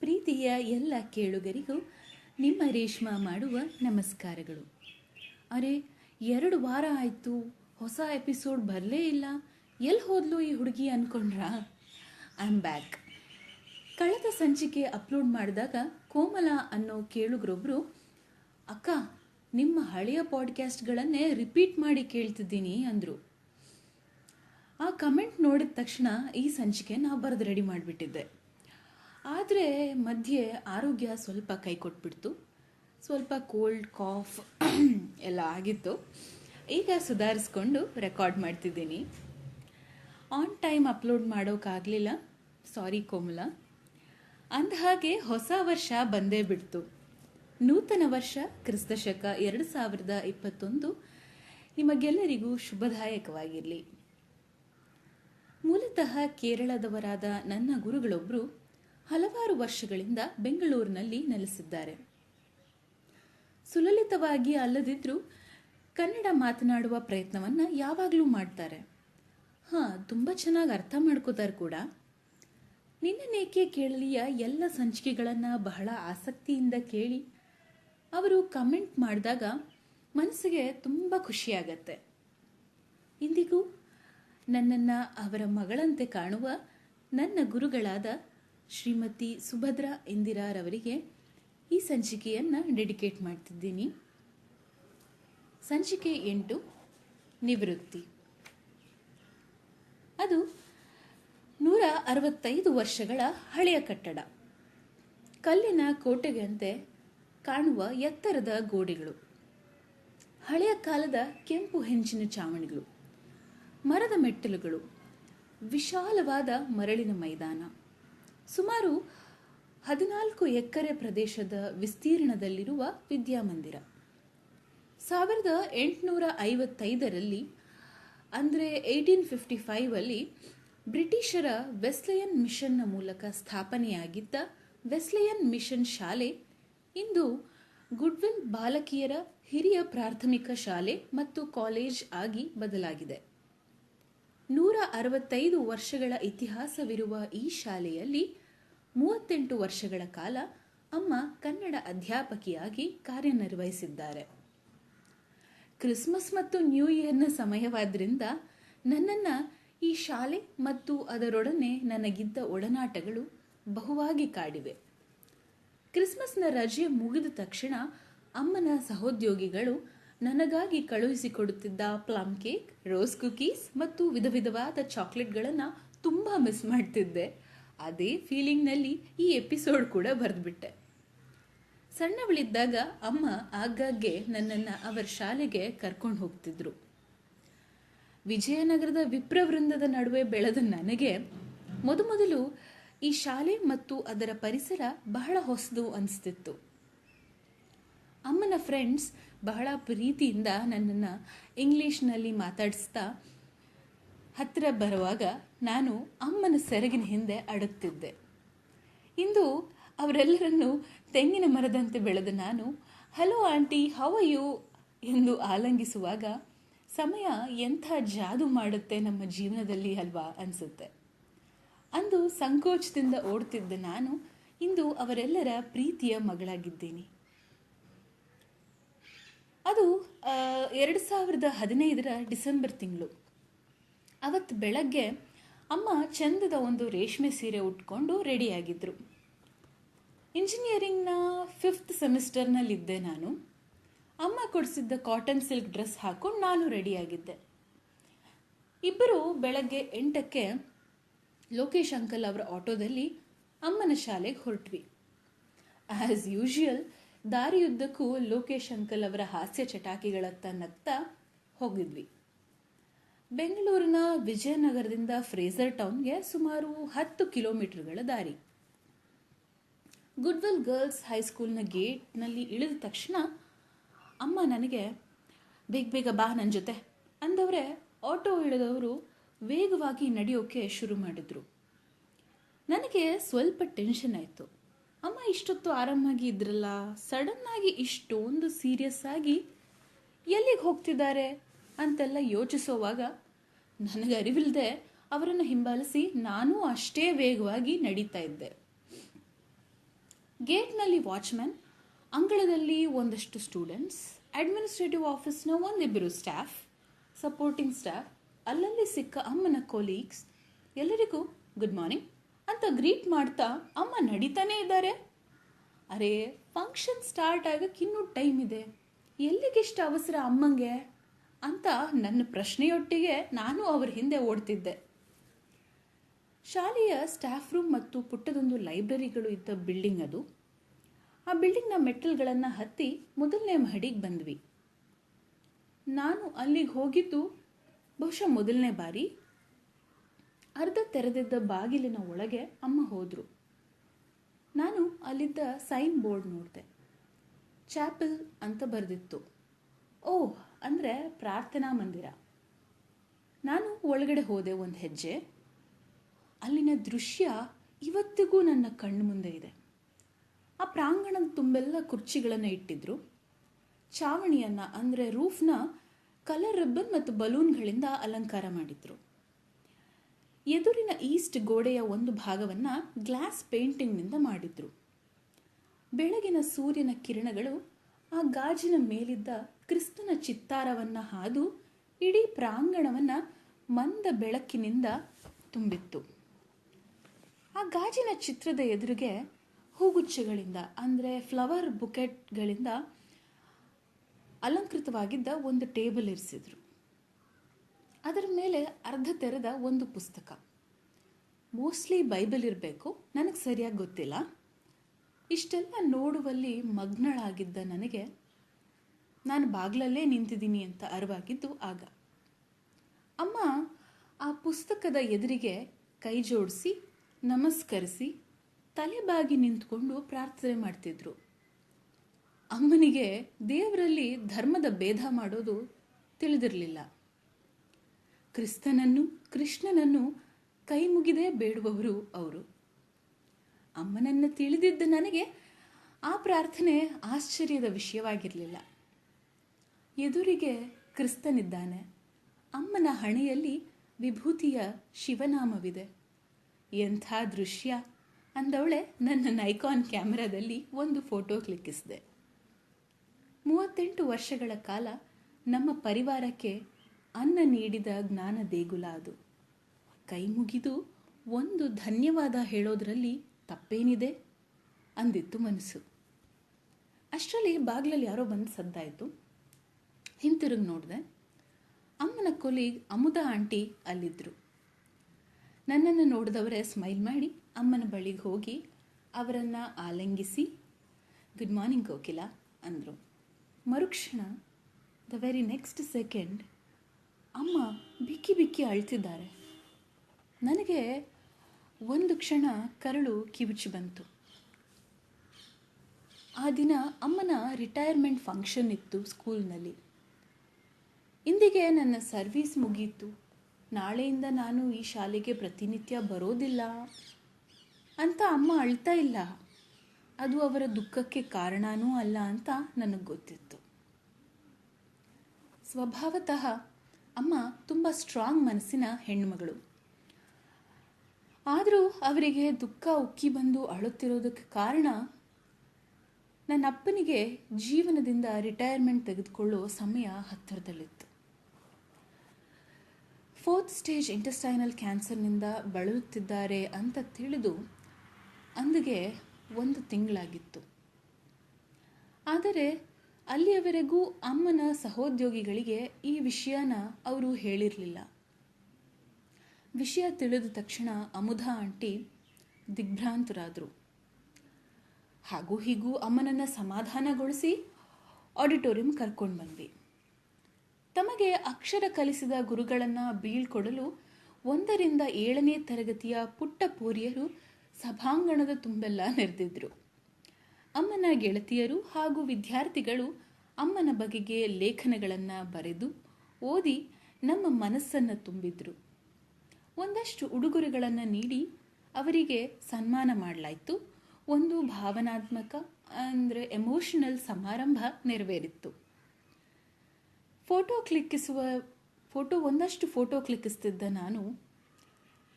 ಪ್ರೀತಿಯ ಎಲ್ಲ ಕೇಳುಗರಿಗೂ ನಿಮ್ಮ ರೇಷ್ಮಾ ಮಾಡುವ ನಮಸ್ಕಾರಗಳು. ಅರೆ, ಎರಡು ವಾರ ಆಯಿತು, ಹೊಸ ಎಪಿಸೋಡ್ ಬರಲೇ ಇಲ್ಲ ಎಲ್ಲಿ ಹೋದ್ಲು ಈ ಹುಡುಗಿ ಅಂದ್ಕೊಂಡ್ರಾ ಐ ಆಮ್ ಬ್ಯಾಕ್ ಕಳೆದ ಸಂಚಿಕೆ ಅಪ್ಲೋಡ್ ಮಾಡಿದಾಗ ಕೋಮಲ ಅನ್ನೋ ಕೇಳುಗರೊಬ್ಬರು ಅಕ್ಕ, ನಿಮ್ಮ ಹಳೆಯ ಪಾಡ್ಕ್ಯಾಸ್ಟ್ಗಳನ್ನೇ ರಿಪೀಟ್ ಮಾಡಿ ಕೇಳ್ತಿದ್ದೀನಿ ಅಂದರು. ಆ ಕಮೆಂಟ್ ನೋಡಿದ ತಕ್ಷಣ ಈ ಸಂಚಿಕೆ ನಾವು ಬರೆದು ರೆಡಿ ಮಾಡಿಬಿಟ್ಟಿದ್ದೆ. ಆದರೆ ಮಧ್ಯೆ ಆರೋಗ್ಯ ಸ್ವಲ್ಪ ಕೈ ಕೊಟ್ಬಿಡ್ತು. ಸ್ವಲ್ಪ ಕೋಲ್ಡ್ ಕಾಫ್ ಎಲ್ಲ ಆಗಿತ್ತು. ಈಗ ಸುಧಾರಿಸ್ಕೊಂಡು ರೆಕಾರ್ಡ್ ಮಾಡ್ತಿದ್ದೀನಿ. ಆನ್ ಟೈಮ್ ಅಪ್ಲೋಡ್ ಮಾಡೋಕ್ಕಾಗಲಿಲ್ಲ ಸಾರಿ ಕೋಮಲ. ಅಂದಹಾಗೆ ಹೊಸ ವರ್ಷ ಬಂದೇ ಬಿಡ್ತು. ನೂತನ ವರ್ಷ ಕ್ರಿಸ್ತಶಕ ಎರಡು ಸಾವಿರದ ಇಪ್ಪತ್ತೊಂದು ನಿಮಗೆಲ್ಲರಿಗೂ ಶುಭದಾಯಕವಾಗಿರಲಿ. ಮೂಲತಃ ಕೇರಳದವರಾದ ನನ್ನ ಗುರುಗಳೊಬ್ಬರು ಹಲವಾರು ವರ್ಷಗಳಿಂದ ಬೆಂಗಳೂರಿನಲ್ಲಿ ನೆಲೆಸಿದ್ದಾರೆ. ಸುಲಲಿತವಾಗಿ ಅಲ್ಲದಿದ್ದರೂ ಕನ್ನಡ ಮಾತನಾಡುವ ಪ್ರಯತ್ನವನ್ನು ಯಾವಾಗಲೂ ಮಾಡ್ತಾರೆ. ಹಾಂ, ತುಂಬ ಚೆನ್ನಾಗಿ ಅರ್ಥ ಮಾಡ್ಕೋತಾರೆ ಕೂಡ. ನಿನ್ನನೇಕೆ ಕೇಳಲಿಯ ಎಲ್ಲ ಸಂಚಿಕೆಗಳನ್ನು ಬಹಳ ಆಸಕ್ತಿಯಿಂದ ಕೇಳಿ ಅವರು ಕಮೆಂಟ್ ಮಾಡಿದಾಗ ಮನಸ್ಸಿಗೆ ತುಂಬ ಖುಷಿಯಾಗತ್ತೆ. ಇಂದಿಗೂ ನನ್ನನ್ನು ಅವರ ಮಗಳಂತೆ ಕಾಣುವ ನನ್ನ ಗುರುಗಳಾದ ಶ್ರೀಮತಿ ಸುಭದ್ರಾ ಇಂದಿರಾರವರಿಗೆ ಈ ಸಂಚಿಕೆಯನ್ನು ಡೆಡಿಕೇಟ್ ಮಾಡ್ತಿದ್ದೀನಿ. ಸಂಚಿಕೆ ಎಂಟು, ನಿವೃತ್ತಿ. ಅದು ನೂರ ಅರವತ್ತೈದು ವರ್ಷಗಳ ಹಳೆಯ ಕಟ್ಟಡ. ಕಲ್ಲಿನ ಕೋಟೆಗಂತೆ ಕಾಣುವ ಎತ್ತರದ ಗೋಡೆಗಳು. ಹಳೆಯ ಕಾಲದ ಕೆಂಪು ಹೆಂಚಿನ ಚಾವಣಿಗಳು. ಮರದ ಮೆಟ್ಟಲುಗಳು. ವಿಶಾಲವಾದ ಮರಳಿನ ಮೈದಾನ. ಸುಮಾರು ಹದಿನಾಲ್ಕು ಎಕರೆ ಪ್ರದೇಶದ ವಿಸ್ತೀರ್ಣದಲ್ಲಿರುವ ವಿದ್ಯಾಮಂದಿರ. ಸಾವಿರದ ಎಂಟುನೂರ ಐವತ್ತೈದರಲ್ಲಿ, ಅಂದರೆ ಏಯ್ಟೀನ್ ಫಿಫ್ಟಿ ಫೈವಲ್ಲಿ ಬ್ರಿಟಿಷರ ವೆಸ್ಲೆಯನ್ ಮಿಷನ್ನ ಮೂಲಕ ಸ್ಥಾಪನೆಯಾಗಿದ್ದ ವೆಸ್ಲೆಯನ್ ಮಿಷನ್ ಶಾಲೆ ಇಂದು ಗುಡ್ವಿಲ್ ಬಾಲಕಿಯರ ಹಿರಿಯ ಪ್ರಾಥಮಿಕ ಶಾಲೆ ಮತ್ತು ಕಾಲೇಜ್ ಆಗಿ ಬದಲಾಗಿದೆ. ನೂರ ಅರವತ್ತೈದು ವರ್ಷಗಳ ಇತಿಹಾಸವಿರುವ ಈ ಶಾಲೆಯಲ್ಲಿ ಮೂವತ್ತೆಂಟು ವರ್ಷಗಳ ಕಾಲ ಅಮ್ಮ ಕನ್ನಡ ಅಧ್ಯಾಪಕಿಯಾಗಿ ಕಾರ್ಯನಿರ್ವಹಿಸಿದ್ದಾರೆ. ಕ್ರಿಸ್ಮಸ್ ಮತ್ತು ನ್ಯೂ ಇಯರ್ನ ಸಮಯವಾದ್ರಿಂದ ನನ್ನನ್ನು ಈ ಶಾಲೆ ಮತ್ತು ಅದರೊಡನೆ ನನಗಿದ್ದ ಒಡನಾಟಗಳು ಬಹುವಾಗಿ ಕಾಡಿವೆ. ಕ್ರಿಸ್ಮಸ್ನ ರಜೆ ಮುಗಿದ ತಕ್ಷಣ ಅಮ್ಮನ ಸಹೋದ್ಯೋಗಿಗಳು ನನಗಾಗಿ ಕಳುಹಿಸಿಕೊಡುತ್ತಿದ್ದ ಪ್ಲಮ್ ಕೇಕ್, ರೋಸ್ ಕುಕೀಸ್ ಮತ್ತು ವಿಧ ವಿಧವಾದ ಚಾಕ್ಲೇಟ್ಗಳನ್ನು ತುಂಬ ಮಿಸ್ ಮಾಡ್ತಿದ್ದೆ. ಅದೇ ಫೀಲಿಂಗ್ನಲ್ಲಿ ಈ ಎಪಿಸೋಡ್ ಕೂಡ ಬರೆದ್ಬಿಟ್ಟೆ. ಸಣ್ಣವಳಿದ್ದಾಗ ಅಮ್ಮ ಆಗಾಗ್ಗೆ ನನ್ನನ್ನು ಅವರ ಶಾಲೆಗೆ ಕರ್ಕೊಂಡು ಹೋಗ್ತಿದ್ರು. ವಿಜಯನಗರದ ವಿಪ್ರವೃಂದದ ನಡುವೆ ಬೆಳೆದ ನನಗೆ ಮೊದಮೊದಲು ಈ ಶಾಲೆ ಮತ್ತು ಅದರ ಪರಿಸರ ಬಹಳ ಹೊಸದು ಅನಿಸ್ತಿತ್ತು. ಅಮ್ಮನ ಫ್ರೆಂಡ್ಸ್ ಬಹಳ ಪ್ರೀತಿಯಿಂದ ನನ್ನನ್ನು ಇಂಗ್ಲೀಷ್ನಲ್ಲಿ ಮಾತಾಡಿಸ್ತಾ ಹತ್ತಿರ ಬರುವಾಗ ನಾನು ಅಮ್ಮನ ಸೆರಗಿನ ಹಿಂದೆ ಅಡುತ್ತಿದ್ದೆ. ಇಂದು ಅವರೆಲ್ಲರನ್ನು ತೆಂಗಿನ ಮರದಂತೆ ಬೆಳೆದ ನಾನು ಹಲೋ ಆಂಟಿ ಹೌ ಯು ಎಂದು ಆಲಂಗಿಸುವಾಗ ಸಮಯ ಎಂಥ ಜಾದು ಮಾಡುತ್ತೆ ನಮ್ಮ ಜೀವನದಲ್ಲಿ ಅಲ್ವಾ ಅನಿಸುತ್ತೆ. ಅಂದು ಸಂಕೋಚದಿಂದ ಓಡ್ತಿದ್ದ ನಾನು ಇಂದು ಅವರೆಲ್ಲರ ಪ್ರೀತಿಯ ಮಗಳಾಗಿದ್ದೀನಿ. ಅದು ಎರಡು ಸಾವಿರದ ಹದಿನೈದರ ಡಿಸೆಂಬರ್ ತಿಂಗಳು. ಅವತ್ತು ಬೆಳಗ್ಗೆ ಅಮ್ಮ ಚಂದದ ಒಂದು ರೇಷ್ಮೆ ಸೀರೆ ಉಟ್ಕೊಂಡು ರೆಡಿಯಾಗಿದ್ದರು ಇಂಜಿನಿಯರಿಂಗ್ನ ಫಿಫ್ತ್ ಸೆಮಿಸ್ಟರ್ನಲ್ಲಿದ್ದೆ ನಾನು. ಅಮ್ಮ ಕೊಡಿಸಿದ್ದ ಕಾಟನ್ ಸಿಲ್ಕ್ ಡ್ರೆಸ್ ಹಾಕೊಂಡು ನಾನು ರೆಡಿಯಾಗಿದ್ದೆ. ಇಬ್ಬರು ಬೆಳಗ್ಗೆ ಎಂಟಕ್ಕೆ ಲೋಕೇಶ್ ಅಂಕಲ್ ಅವರ ಆಟೋದಲ್ಲಿ ಅಮ್ಮನ ಶಾಲೆಗೆ ಹೊರಟ್ವಿ. ಆ್ಯಸ್ ಯೂಶುವಲ್ ದಾರಿಯುದ್ದಕ್ಕೂ ಲೋಕೇಶ್ ಅಂಕಲ್ ಅವರ ಹಾಸ್ಯ ಚಟಾಕಿಗಳತ್ತ ನಗ್ತಾ ಹೋಗಿದ್ವಿ. ಬೆಂಗಳೂರಿನ ವಿಜಯನಗರದಿಂದ ಫ್ರೇಸರ್ ಟೌನ್ಗೆ ಸುಮಾರು ಹತ್ತು ಕಿಲೋಮೀಟರ್ಗಳ ದಾರಿ. ಗುಡ್ವಿಲ್ ಗರ್ಲ್ಸ್ ಹೈಸ್ಕೂಲ್ನ ಗೇಟ್ನಲ್ಲಿ ಇಳಿದ ತಕ್ಷಣ, ಅಮ್ಮ, ನನಗೆ ಬೇಗ ಬೇಗ ಬಾ ನನ್ನ ಜೊತೆ ಅಂದವರೇ ಆಟೋ ಇಳಿದವರು ವೇಗವಾಗಿ ನಡೆಯೋಕೆ ಶುರು ಮಾಡಿದರು. ನನಗೆ ಸ್ವಲ್ಪ ಟೆನ್ಷನ್ ಆಯಿತು. ಅಮ್ಮ, ಇಷ್ಟೊತ್ತು ಆರಾಮಾಗಿ ಇದ್ರಲ್ಲ? ಸಡನ್ನಾಗಿ ಇಷ್ಟೊಂದು ಸೀರಿಯಸ್ ಆಗಿ ಎಲ್ಲಿಗೆ ಹೋಗ್ತಿದ್ದಾರೆ? ಅಂತೆಲ್ಲ ಯೋಚಿಸೋವಾಗ ನನಗೆ ಅರಿವಿಲ್ಲದೆ ಅವರನ್ನು ಹಿಂಬಾಲಿಸಿ ನಾನು ಅಷ್ಟೇ ವೇಗವಾಗಿ ನಡೀತಾ ಇದ್ದೆ. ಗೇಟ್ನಲ್ಲಿ ವಾಚ್ಮ್ಯಾನ್, ಅಂಗಳದಲ್ಲಿ ಒಂದಷ್ಟು ಸ್ಟೂಡೆಂಟ್ಸ್, ಅಡ್ಮಿನಿಸ್ಟ್ರೇಟಿವ್ ಆಫೀಸ್ನ ಒಂದಿಬ್ಬರು ಸ್ಟಾಫ್, ಸಪೋರ್ಟಿಂಗ್ ಸ್ಟಾಫ್, ಅಲ್ಲಲ್ಲಿ ಸಿಕ್ಕ ಅಮ್ಮನ ಕೊಲೀಗ್ಸ್, ಎಲ್ಲರಿಗೂ ಗುಡ್ ಮಾರ್ನಿಂಗ್ ಅಂತ ಗ್ರೀಟ್ ಮಾಡ್ತಾ ಅಮ್ಮ ನಡೀತಾನೇ ಇದ್ದಾರೆ. ಅರೆ, ಫಂಕ್ಷನ್ ಸ್ಟಾರ್ಟ್ ಆಗಕ್ಕೆ ಇನ್ನೂ ಟೈಮ್ ಇದೆ. ಎಲ್ಲಿಗಿಷ್ಟು ಅವಸರ ಅಮ್ಮಂಗೆ? ಅಂತ ನನ್ನ ಪ್ರಶ್ನೆಯೊಟ್ಟಿಗೆ ನಾನು ಅವರ ಹಿಂದೆ ಓಡ್ತಿದ್ದೆ. ಶಾಲೆಯ ಸ್ಟಾಫ್ ರೂಮ್ ಮತ್ತು ಪುಟ್ಟದೊಂದು ಲೈಬ್ರರಿಗಳು ಇದ್ದ ಬಿಲ್ಡಿಂಗ್ ಅದು. ಆ ಬಿಲ್ಡಿಂಗ್ನ ಮೆಟ್ಟಲ್ಗಳನ್ನು ಹತ್ತಿ ಮೊದಲನೇ ಮಹಡಿಗೆ ಬಂದ್ವಿ. ನಾನು ಅಲ್ಲಿಗೆ ಹೋಗಿದ್ದು ಬಹುಶಃ ಮೊದಲನೇ ಬಾರಿ. ಅರ್ಧ ತೆರೆದಿದ್ದ ಬಾಗಿಲಿನ ಒಳಗೆ ಅಮ್ಮ ಹೋದರು. ನಾನು ಅಲ್ಲಿದ್ದ ಸೈನ್ ಬೋರ್ಡ್ ನೋಡಿದೆ. ಚಾಪಲ್ ಅಂತ ಬರೆದಿತ್ತು. ಓಹ್ ಅಂದರೆ ಪ್ರಾರ್ಥನಾ ಮಂದಿರ. ನಾನು ಒಳಗಡೆ ಹೋದೆ ಒಂದು ಹೆಜ್ಜೆ. ಅಲ್ಲಿನ ದೃಶ್ಯ ಇವತ್ತಿಗೂ ನನ್ನ ಕಣ್ಣು ಮುಂದೆ ಇದೆ. ಆ ಪ್ರಾಂಗಣದ ತುಂಬೆಲ್ಲ ಕುರ್ಚಿಗಳನ್ನು ಇಟ್ಟಿದ್ರು. ಚಾವಣಿಯನ್ನು ಅಂದರೆ ರೂಫ್ನ ಕಲರ್ ರಿಬ್ಬನ್ ಮತ್ತು ಬಲೂನ್ಗಳಿಂದ ಅಲಂಕಾರ ಮಾಡಿದ್ರು. ಎದುರಿನ ಈಸ್ಟ್ ಗೋಡೆಯ ಒಂದು ಭಾಗವನ್ನು ಗ್ಲಾಸ್ ಪೇಂಟಿಂಗ್ನಿಂದ ಮಾಡಿದ್ರು. ಬೆಳಗಿನ ಸೂರ್ಯನ ಕಿರಣಗಳು ಆ ಗಾಜಿನ ಮೇಲಿದ್ದ ಕ್ರಿಸ್ತನ ಚಿತ್ತಾರವನ್ನು ಹಾದು ಇಡೀ ಪ್ರಾಂಗಣವನ್ನು ಮಂದ ಬೆಳಕಿನಿಂದ ತುಂಬಿತ್ತು. ಆ ಗಾಜಿನ ಚಿತ್ರದ ಎದುರಿಗೆ ಹೂಗುಚ್ಛಗಳಿಂದ, ಅಂದರೆ ಫ್ಲವರ್ ಬುಕೆಟ್ಗಳಿಂದ ಅಲಂಕೃತವಾಗಿದ್ದ ಒಂದು ಟೇಬಲ್ ಇರಿಸಿದ್ರು. ಅದರ ಮೇಲೆ ಅರ್ಧ ತೆರೆದ ಒಂದು ಪುಸ್ತಕ. ಮೋಸ್ಟ್ಲಿ ಬೈಬಲ್ ಇರಬೇಕು, ನನಗೆ ಸರಿಯಾಗಿ ಗೊತ್ತಿಲ್ಲ. ಇಷ್ಟೆಲ್ಲ ನೋಡುವಲ್ಲಿ ಮಗ್ನಳಾಗಿದ್ದ ನನಗೆ ನಾನು ಬಾಗ್ಲಲ್ಲೇ ನಿಂತಿದ್ದೀನಿ ಅಂತ ಅರಿವಾಗಿದ್ದು ಆಗ. ಅಮ್ಮ, ಆ ಪುಸ್ತಕದ ಎದುರಿಗೆ ಕೈ ಜೋಡಿಸಿ, ನಮಸ್ಕರಿಸಿ ತಲೆಬಾಗಿ ನಿಂತ್ಕೊಂಡು ಪ್ರಾರ್ಥನೆ ಮಾಡ್ತಿದ್ರು. ಅಮ್ಮನಿಗೆ ದೇವರಲ್ಲಿ ಧರ್ಮದ ಭೇದ ಮಾಡೋದು ತಿಳಿದಿರಲಿಲ್ಲ. ಕ್ರಿಸ್ತನನ್ನು, ಕೃಷ್ಣನನ್ನು ಕೈ ಮುಗಿದೇ ಬೇಡುವವರು ಅವರು. ಅಮ್ಮನನ್ನು ತಿಳಿದಿದ್ದ ನನಗೆ ಆ ಪ್ರಾರ್ಥನೆ ಆಶ್ಚರ್ಯದ ವಿಷಯವಾಗಿರಲಿಲ್ಲ. ಎದುರಿಗೆ ಕ್ರಿಸ್ತನಿದ್ದಾನೆ. ಅಮ್ಮನ ಹಣೆಯಲ್ಲಿ ವಿಭೂತಿಯ ಶಿವನಾಮವಿದೆ. ಎಂಥ ದೃಶ್ಯ. ಅಂದವಳೆ ನನ್ನ ನೈಕಾನ್ ಕ್ಯಾಮೆರಾದಲ್ಲಿ ಒಂದು ಫೋಟೋ ಕ್ಲಿಕ್ಕಿಸಿದೆ. ಮೂವತ್ತೆಂಟು ವರ್ಷಗಳ ಕಾಲ ನಮ್ಮ ಪರಿವಾರಕ್ಕೆ ಅನ್ನ ನೀಡಿದ ಜ್ಞಾನ ದೇಗುಲ ಅದು. ಕೈ ಮುಗಿದು ಒಂದು ಧನ್ಯವಾದ ಹೇಳೋದ್ರಲ್ಲಿ ತಪ್ಪೇನಿದೆ? ಅಂದಿತ್ತು ಮನಸ್ಸು. ಅಷ್ಟರಲ್ಲಿ ಬಾಗಿಲಲ್ಲಿ ಯಾರೋ ಬಂದು ಸದ್ದಾಯಿತು. ಹಿಂತಿರುಗಿ ನೋಡಿದೆ. ಅಮ್ಮನ ಕೊಲೀಗ್ ಅಮುದ ಆಂಟಿ ಅಲ್ಲಿದ್ದರು ನನ್ನನ್ನು ನೋಡಿದವರೇ ಸ್ಮೈಲ್ ಮಾಡಿ ಅಮ್ಮನ ಬಳಿಗೆ ಹೋಗಿ ಅವರನ್ನು ಆಲಂಗಿಸಿ ಗುಡ್ ಮಾರ್ನಿಂಗ್ ಕೋಕಿಲ, ಅಂದರು. ಮರುಕ್ಷಣ ದ ವೆರಿ ನೆಕ್ಸ್ಟ್ ಸೆಕೆಂಡ್ ಅಮ್ಮ ಬಿಕ್ಕಿ ಬಿಕ್ಕಿ ಅಳ್ತಿದ್ದಾರೆ. ನನಗೆ ಒಂದು ಕ್ಷಣ ಕರಳು ಕಿವುಚಿ ಬಂತು. ಆ ದಿನ ಅಮ್ಮನ ರಿಟೈರ್ಮೆಂಟ್ ಫಂಕ್ಷನ್ ಇತ್ತು ಸ್ಕೂಲ್ನಲ್ಲಿ ಇಂದಿಗೆ ನನ್ನ ಸರ್ವೀಸ್ ಮುಗೀತು. ನಾಳೆಯಿಂದ ನಾನು ಈ ಶಾಲೆಗೆ ಪ್ರತಿನಿತ್ಯ ಬರೋದಿಲ್ಲ. ಅಂತ ಅಮ್ಮ ಅಳ್ತಾ ಇಲ್ಲ. ಅದು ಅವರ ದುಃಖಕ್ಕೆ ಕಾರಣನೂ ಅಲ್ಲ ಅಂತ ನನಗೆ ಗೊತ್ತಿತ್ತು. ಸ್ವಭಾವತಃ ಅಮ್ಮ ತುಂಬ ಸ್ಟ್ರಾಂಗ್ ಮನಸ್ಸಿನ ಹೆಣ್ಮಗಳು. ಆದರೂ ಅವರಿಗೆ ದುಃಖ ಉಕ್ಕಿ ಬಂದು ಅಳುತ್ತಿರೋದಕ್ಕೆ ಕಾರಣ ನನ್ನ ಅಪ್ಪನಿಗೆ ಜೀವನದಿಂದ ರಿಟೈರ್ಮೆಂಟ್ ತೆಗೆದುಕೊಳ್ಳೋ ಸಮಯ ಹತ್ತಿರದಲ್ಲಿತ್ತು. ಫೋರ್ತ್ ಸ್ಟೇಜ್ ಇಂಟೆಸ್ಟೈನಲ್ ಕ್ಯಾನ್ಸರ್ನಿಂದ ಬಳಲುತ್ತಿದ್ದಾರೆ ಅಂತ ತಿಳಿದು ಅಂದಿಗೆ ಒಂದು ತಿಂಗಳಾಗಿತ್ತು. ಆದರೆ ಅಲ್ಲಿಯವರೆಗೂ ಅಮ್ಮನ ಸಹೋದ್ಯೋಗಿಗಳಿಗೆ ಈ ವಿಷಯನ ಅವರು ಹೇಳಿರಲಿಲ್ಲ. ವಿಷಯ ತಿಳಿದ ತಕ್ಷಣ ಅಮುಧ ಆಂಟಿ ದಿಗ್ಭ್ರಾಂತರಾದರು. ಹಾಗೂ ಹೀಗೂ ಅಮ್ಮನನ್ನು ಸಮಾಧಾನಗೊಳಿಸಿ, ಆಡಿಟೋರಿಯಂ ಕರ್ಕೊಂಡು ಬಂದ್ವಿ. ತಮಗೆ ಅಕ್ಷರ ಕಲಿಸಿದ ಗುರುಗಳನ್ನು ಬೀಳ್ಕೊಡಲು ಒಂದರಿಂದ ಏಳನೇ ತರಗತಿಯ ಪುಟ್ಟ ಪೂರಿಯರು ಸಭಾಂಗಣದ ತುಂಬೆಲ್ಲ ನೆರೆದಿದ್ರು. ಅಮ್ಮನ ಗೆಳತಿಯರು ಹಾಗೂ ವಿದ್ಯಾರ್ಥಿಗಳು ಅಮ್ಮನ ಬಗೆಗೆ ಲೇಖನಗಳನ್ನು ಬರೆದು ಓದಿ ನಮ್ಮ ಮನಸ್ಸನ್ನು ತುಂಬಿದ್ರು. ಒಂದಷ್ಟು ಉಡುಗೊರೆಗಳನ್ನು ನೀಡಿ ಅವರಿಗೆ ಸನ್ಮಾನ ಮಾಡಲಾಯಿತು. ಒಂದು ಭಾವನಾತ್ಮಕ ಅಂದರೆ ಎಮೋಷನಲ್ ಸಮಾರಂಭ ನೆರವೇರಿತ್ತು. ಫೋಟೋ ಕ್ಲಿಕ್ಕಿಸುವ, ಫೋಟೋ ಒಂದಷ್ಟು ಫೋಟೋ ಕ್ಲಿಕ್ಕಿಸ್ತಿದ್ದ ನಾನು,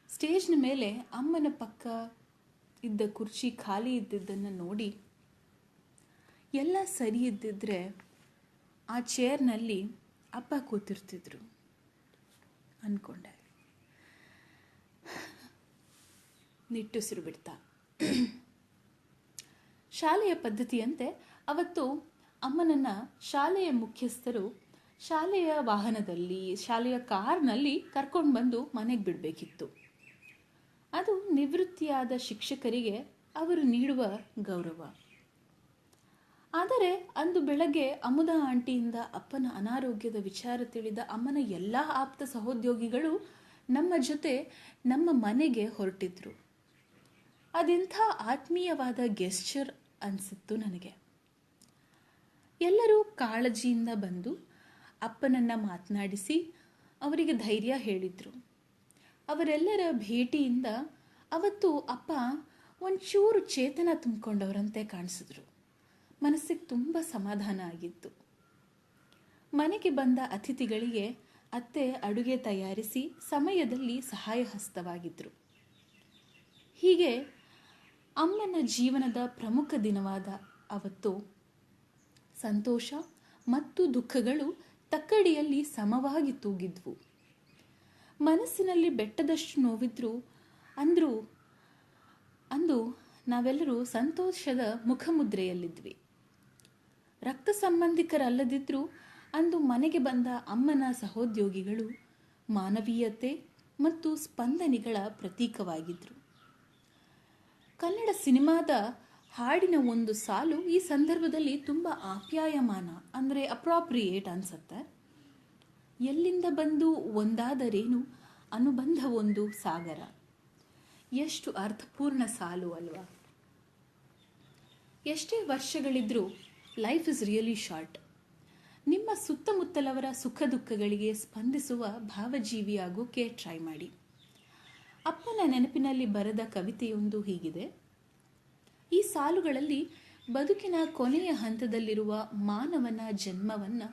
ಸ್ಟೇಜ್ನ ಮೇಲೆ ಅಮ್ಮನ ಪಕ್ಕ ಇದ್ದ ಕುರ್ಚಿ ಖಾಲಿ ಇದ್ದಿದ್ದನ್ನು ನೋಡಿ, ಎಲ್ಲ ಸರಿ ಇದ್ದಿದ್ದರೆ ಆ ಚೇರ್ನಲ್ಲಿ ಅಪ್ಪ ಕೂತಿರ್ತಿದ್ರು ಅಂದ್ಕೊಂಡೆ ನಿಟ್ಟುಸಿರು ಬಿಡ್ತಾ ಶಾಲೆಯ ಪದ್ಧತಿಯಂತೆ ಅವತ್ತು ಅಮ್ಮನನ್ನ ಶಾಲೆಯ ಮುಖ್ಯಸ್ಥರು ಶಾಲೆಯ ವಾಹನದಲ್ಲಿ, ಶಾಲೆಯ ಕಾರ್ನಲ್ಲಿ ಕರ್ಕೊಂಡು ಬಂದು ಮನೆಗೆ ಬಿಡಬೇಕಿತ್ತು. ಅದು ನಿವೃತ್ತಿಯಾದ ಶಿಕ್ಷಕರಿಗೆ ಅವರು ನೀಡುವ ಗೌರವ. ಆದರೆ ಅಂದು ಬೆಳಗ್ಗೆ ಅಮುದ ಆಂಟಿಯಿಂದ ಅಪ್ಪನ ಅನಾರೋಗ್ಯದ ವಿಚಾರ ತಿಳಿದ ಅಮ್ಮನ ಎಲ್ಲ ಆಪ್ತ ಸಹೋದ್ಯೋಗಿಗಳು ನಮ್ಮ ಜೊತೆ ನಮ್ಮ ಮನೆಗೆ ಹೊರಟಿದ್ರು. ಅದೆಂಥ ಆತ್ಮೀಯವಾದ ಗೆಸ್ಚರ್ ಅನಿಸಿತ್ತು ನನಗೆ. ಎಲ್ಲರೂ ಕಾಳಜಿಯಿಂದ ಬಂದು ಅಪ್ಪನನ್ನ ಮಾತನಾಡಿಸಿ ಅವರಿಗೆ ಧೈರ್ಯ ಹೇಳಿದ್ರು. ಅವರೆಲ್ಲರ ಭೇಟಿಯಿಂದ ಅವತ್ತು ಅಪ್ಪ ಒಂಚೂರು ಚೇತನ ತುಂಬಿಕೊಂಡವರಂತೆ ಕಾಣಿಸಿದ್ರು. ಮನಸ್ಸಿಗೆ ತುಂಬ ಸಮಾಧಾನ ಆಗಿತ್ತು. ಮನೆಗೆ ಬಂದ ಅತಿಥಿಗಳಿಗೆ ಅತ್ತೆ ಅಡುಗೆ ತಯಾರಿಸಿ ಸಮಯದಲ್ಲಿ ಸಹಾಯ ಹಸ್ತವಾಗಿದ್ದರು ಹೀಗೆ ಅಮ್ಮನ ಜೀವನದ ಪ್ರಮುಖ ದಿನವಾದ ಅವತ್ತು ಸಂತೋಷ ಮತ್ತು ದುಃಖಗಳು ತಕ್ಕಡಿಯಲ್ಲಿ ಸಮವಾಗಿ ತೂಗಿದ್ವು. ಮನಸ್ಸಿನಲ್ಲಿ ಬೆಟ್ಟದಷ್ಟು ನೋವಿದ್ರು, ಅಂದ್ರು, ಅಂದು ನಾವೆಲ್ಲರೂ ಸಂತೋಷದ ಮುಖಮುದ್ರೆಯಲ್ಲಿದ್ವಿ. ರಕ್ತ ಸಂಬಂಧಿಕರಲ್ಲದಿದ್ದರೂ ಅಂದು ಮನೆಗೆ ಬಂದ ಅಮ್ಮನ ಸಹೋದ್ಯೋಗಿಗಳು ಮಾನವೀಯತೆ ಮತ್ತು ಸ್ಪಂದನೆಗಳ ಪ್ರತೀಕವಾಗಿದ್ದರು ಕನ್ನಡ ಸಿನಿಮಾದ ಹಾಡಿನ ಒಂದು ಸಾಲು ಈ ಸಂದರ್ಭದಲ್ಲಿ ತುಂಬ ಆಪ್ಯಾಯಮಾನ, ಅಂದರೆ ಅಪ್ರಾಪ್ರಿಯೇಟ್ ಅನ್ಸುತ್ತೆ. ಎಲ್ಲಿಂದ ಬಂದು ಒಂದಾದರೇನು ಅನುಬಂಧ ಒಂದು ಸಾಗರ. ಎಷ್ಟು ಅರ್ಥಪೂರ್ಣ ಸಾಲು ಅಲ್ವಾ. ಎಷ್ಟೇ ವರ್ಷಗಳಿದ್ರೂ ಲೈಫ್ ಇಸ್ ರಿಯಲಿ ಶಾರ್ಟ್ ನಿಮ್ಮ ಸುತ್ತಮುತ್ತಲವರ ಸುಖ ದುಃಖಗಳಿಗೆ ಸ್ಪಂದಿಸುವ ಭಾವಜೀವಿಯಾಗೋಕೆ ಟ್ರೈ ಮಾಡಿ. ಅಪ್ಪನ ನೆನಪಿನಲ್ಲಿ ಬರೆದ ಕವಿತೆಯೊಂದು ಹೀಗಿದೆ. ಈ ಸಾಲುಗಳಲ್ಲಿ ಬದುಕಿನ ಕೊನೆಯ ಹಂತದಲ್ಲಿರುವ ಮಾನವನ ಜನ್ಮವನ್ನು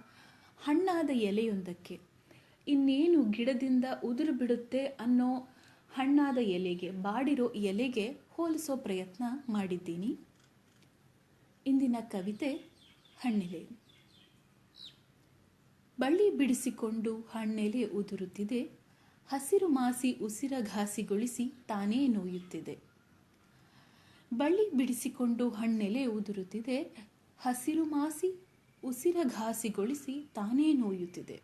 ಹಣ್ಣಾದ ಎಲೆಯೊಂದಕ್ಕೆ. ಇನ್ನೇನು ಗಿಡದಿಂದ ಉದುರು ಬಿಡುತ್ತೆ ಅನ್ನೋ ಹಣ್ಣಾದ ಎಲೆಗೆ, ಬಾಡಿರೋ ಎಲೆಗೆ ಹೋಲಿಸೋ ಪ್ರಯತ್ನ ಮಾಡಿದ್ದೀನಿ. ಇಂದಿನ ಕವಿತೆ ಹಣ್ಣೆಲೆ. ಬಳ್ಳಿ ಬಿಡಿಸಿಕೊಂಡು ಹಣ್ಣೆಲೆ ಉದುರುತ್ತಿದೆ. ಹಸಿರು ಮಾಸಿ ಉಸಿರಘಾಸಿಗೊಳಿಸಿ ತಾನೇ ನೋಯುತ್ತಿದೆ. ಬಳ್ಳಿ ಬಿಡಿಸಿಕೊಂಡು ಹಣ್ಣೆಲೆ ಉದುರುತ್ತಿದೆ. ಹಸಿರು ಮಾಸಿ ಉಸಿರ ಘಾಸಿಗೊಳಿಸಿ ತಾನೇ ನೋಯುತ್ತಿದೆ.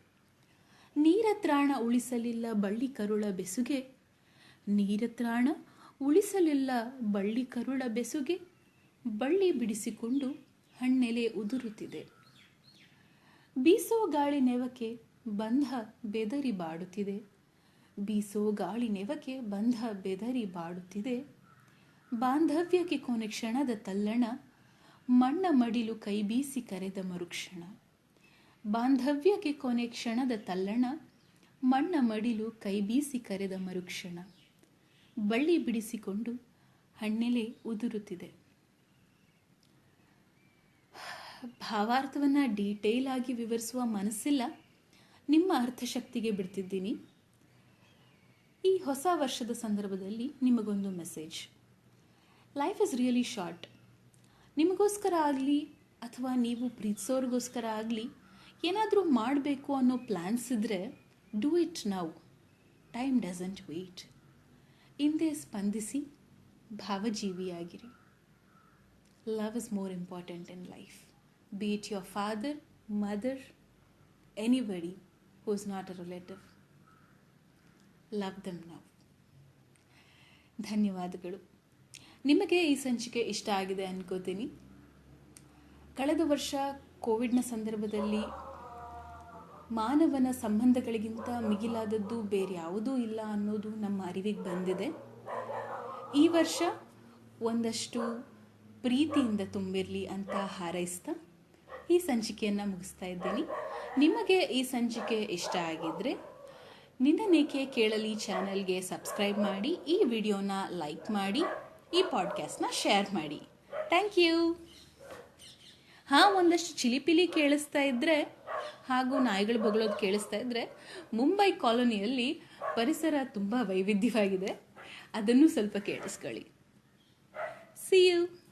ನೀರ ತ್ರಾಣ ಉಳಿಸಲಿಲ್ಲ ಬಳ್ಳಿ ಕರುಳ ಬೆಸುಗೆ. ನೀರ ತ್ರಾಣ ಉಳಿಸಲಿಲ್ಲ ಬಳ್ಳಿ ಕರುಳ ಬೆಸುಗೆ. ಬಳ್ಳಿ ಬಿಡಿಸಿಕೊಂಡು ಹಣ್ಣೆಲೆ ಉದುರುತ್ತಿದೆ. ಬೀಸೋ ಗಾಳಿ ನೆವಕೆ ಬಂಧ ಬೆದರಿ ಬಾಡುತ್ತಿದೆ. ಬೀಸೋ ಗಾಳಿ ನೆವಕೆ ಬಂಧ ಬೆದರಿ ಬಾಡುತ್ತಿದೆ. ಬಾಂಧವ್ಯಕ್ಕೆ ಕೊನೆ ಕ್ಷಣದ ತಲ್ಲಣ, ಮಣ್ಣ ಮಡಿಲು ಕೈ ಬೀಸಿ ಕರೆದ ಮರುಕ್ಷಣ. ಬಾಂಧವ್ಯಕ್ಕೆ ಕೊನೆ ಕ್ಷಣದ ತಲ್ಲಣ, ಮಣ್ಣ ಮಡಿಲು ಕೈ ಬೀಸಿ ಕರೆದ ಮರುಕ್ಷಣ. ಬಳ್ಳಿ ಬಿಡಿಸಿಕೊಂಡು ಹಣ್ಣೆಲೆ ಉದುರುತ್ತಿದೆ. ಭಾವಾರ್ಥವನ್ನು ಡೀಟೇಲ್ ಆಗಿ ವಿವರಿಸುವ ಮನಸ್ಸಿಲ್ಲ. ನಿಮ್ಮ ಅರ್ಥಶಕ್ತಿಗೆ ಬಿಡ್ತಿದ್ದೀನಿ. ಈ ಹೊಸ ವರ್ಷದ ಸಂದರ್ಭದಲ್ಲಿ ನಿಮಗೊಂದು message. Life is really short ನಿಮಗೋಸ್ಕರ ಆಗಲಿ ಅಥವಾ ನೀವು ಪ್ರೀತಿಸೋರಿಗೋಸ್ಕರ ಆಗಲಿ ಏನಾದರೂ ಮಾಡಬೇಕು ಅನ್ನೋ ಪ್ಲ್ಯಾನ್ಸ್ ಇದ್ದರೆ do it now time doesn't wait ಹಿಂದೆ ಸ್ಪಂದಿಸಿ, ಭಾವಜೀವಿಯಾಗಿರಿ. Love is more important in life be it your father mother anybody who is not a relative love them now. ಧನ್ಯವಾದಗಳು. ನಿಮಗೆ ಈ ಸಂಚಿಕೆ ಇಷ್ಟ ಆಗಿದೆ ಅನ್ಕೋತೀನಿ. ಕಳೆದ ವರ್ಷ ಕೋವಿಡ್ನ ಸಂದರ್ಭದಲ್ಲಿ ಮಾನವನ ಸಂಬಂಧಗಳಿಗಿಂತ ಮಿಗಿಲಾದದ್ದು ಬೇರೆ ಯಾವುದೂ ಇಲ್ಲ ಅನ್ನೋದು ನಮ್ಮ ಅರಿವಿಗೆ ಬಂದಿದೆ. ಈ ವರ್ಷ ಒಂದಷ್ಟು ಪ್ರೀತಿಯಿಂದ ತುಂಬಿರಲಿ ಅಂತ ಹಾರೈಸ್ತಾ ಈ ಸಂಚಿಕೆಯನ್ನು ಮುಗಿಸ್ತಾ ಇದ್ದೀನಿ. ನಿಮಗೆ ಈ ಸಂಚಿಕೆ ಇಷ್ಟ ಆಗಿದ್ರೆ ನಿನ್ನನೇಕೆ ಕೇಳಲಿ ಚಾನಲ್ಗೆ ಸಬ್ಸ್ಕ್ರೈಬ್ ಮಾಡಿ, ಈ ವಿಡಿಯೋನ ಲೈಕ್ ಮಾಡಿ ಈ ಪಾಡ್ಕ್ಯಾಸ್ಟ್ನ ಶೇರ್ ಮಾಡಿ. ಥ್ಯಾಂಕ್ ಯು ಹಾಂ, ಒಂದಷ್ಟು ಚಿಲಿಪಿಲಿ ಕೇಳಿಸ್ತಾ ಇದ್ದರೆ ಹಾಗೂ ನಾಯಿಗಳು ಬೊಗಳೋದು ಕೇಳಿಸ್ತಾ ಇದ್ದರೆ ಮುಂಬೈ ಕಾಲೋನಿಯಲ್ಲಿ ಪರಿಸರ ತುಂಬ ವೈವಿಧ್ಯವಾಗಿದೆ. ಅದನ್ನು ಸ್ವಲ್ಪ ಕೇಳಿಸ್ಕೊಳ್ಳಿ. C you